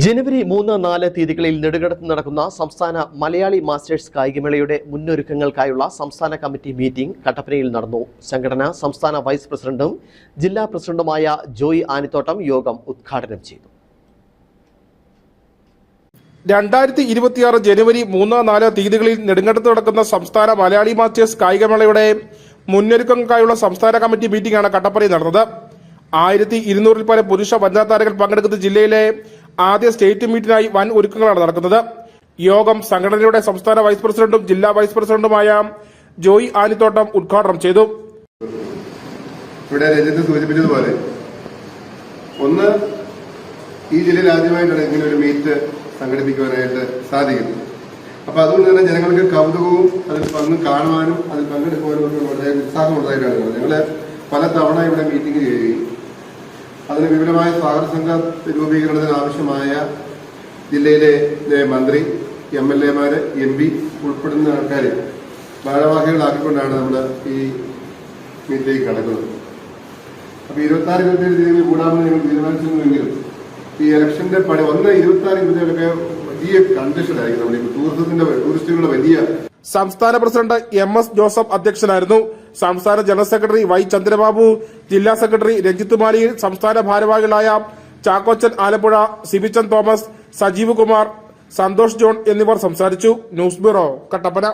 ജനുവരി മൂന്ന് നാല് തീയതികളിൽ നെടുകടത്ത് നടക്കുന്ന സംസ്ഥാന മലയാളി മാസ്റ്റേഴ്സ് കായികമേളയുടെ മുന്നൊരുക്കങ്ങൾക്കായുള്ള സംസ്ഥാന കമ്മിറ്റി മീറ്റിംഗ് കട്ടപ്പനയിൽ നടന്നു. സംഘടന സംസ്ഥാന വൈസ് പ്രസിഡന്റും ജില്ലാ പ്രസിഡന്റുമായ ജോയി ആനിത്തോട്ടം യോഗം ഉദ്ഘാടനം ചെയ്തു. രണ്ടായിരത്തി ഇരുപത്തിയാറ് ജനുവരി മൂന്ന് നാല് തീയതികളിൽ നെടുങ്കണ്ടത്ത് നടക്കുന്ന സംസ്ഥാന മലയാളി മാസ്റ്റേഴ്സ് കായികമേളയുടെ മുന്നൊരുക്കങ്ങൾക്കായുള്ള സംസ്ഥാന കമ്മിറ്റി മീറ്റിംഗാണ് കട്ടപ്പനയിൽ നടന്നത്. ആയിരത്തി ഇരുന്നൂറിൽ പരം പുരുഷ വനിതാ താരങ്ങൾ പങ്കെടുക്കുന്ന ജില്ലയിലെ ആദ്യ സ്റ്റേറ്റ് മീറ്റിനായി വൻ ഒരുക്കങ്ങളാണ് നടക്കുന്നത്. യോഗം സംഘടനയുടെ സംസ്ഥാന വൈസ് പ്രസിഡന്റും ജില്ലാ വൈസ് പ്രസിഡന്റുമായ ജോയി ആലിത്തോട്ടം ഉദ്ഘാടനം ചെയ്തു. ഇവിടെ രഞ്ജിത്ത് സൂചിപ്പിച്ചതുപോലെ ഒന്ന് ഈ ജില്ലയിൽ ആദ്യമായിട്ടാണ് ഇങ്ങനെ ഒരു മീറ്റ് സംഘടിപ്പിക്കുവാനായിട്ട് സാധിക്കുന്നത്. അപ്പൊ അതുകൊണ്ട് തന്നെ ജനങ്ങൾക്ക് കൗതുകവും അതിൽ പങ്ക് കാണുവാനും അതിൽ പങ്കെടുക്കുവാനും ഒക്കെ വളരെ ഉത്സാഹമുള്ളതായിട്ടാണ് ഞങ്ങൾ പല തവണ ഇവിടെ മീറ്റിംഗ് ചെയ്യുകയും അതിന് വിപുലമായ സ്വാഗത സംഘ രൂപീകരണത്തിന് ആവശ്യമായ ജില്ലയിലെ മന്ത്രി എം എൽ എമാര് എം പി ഉൾപ്പെടുന്ന ആൾക്കാരെ ഭാരവാഹികളാക്കിക്കൊണ്ടാണ് നമ്മൾ ഈ മീറ്റിലേക്ക് കടക്കുന്നത്. അപ്പോൾ ഇരുപത്തി ആറ് ഇരുപത്തി ഏഴ് തീയതി കൂടാമെന്ന് ഞങ്ങൾ തീരുമാനിച്ചിരുന്നുവെങ്കിലും ഈ ഇലക്ഷന്റെ പണി ഒന്ന് ഇരുപത്തി ആറ് ഇരുപത്തിയൊക്കെ വലിയ കണ്ടീഷൻ ആയിരിക്കും നമ്മുടെ ടൂറിസത്തിന്റെ ടൂറിസ്റ്റുകളുടെ വലിയ സംസ്ഥാന പ്രസിഡന്റ് എം എസ് ജോസഫ് അധ്യക്ഷനായിരുന്നു. സംസ്ഥാന ജനറൽ സെക്രട്ടറി വൈ ചന്ദ്രബാബു ജില്ലാ സെക്രട്ടറി രഞ്ജിത്ത് മാലിയിൽ സംസ്ഥാന ഭാരവാഹികളായ ചാക്കോച്ചൻ ആലപ്പുഴ സിബിച്ചൻ തോമസ് സജീവ് കുമാർ സന്തോഷ് ജോൺ എന്നിവർ സംസാരിച്ചു. News bureau Kattappana.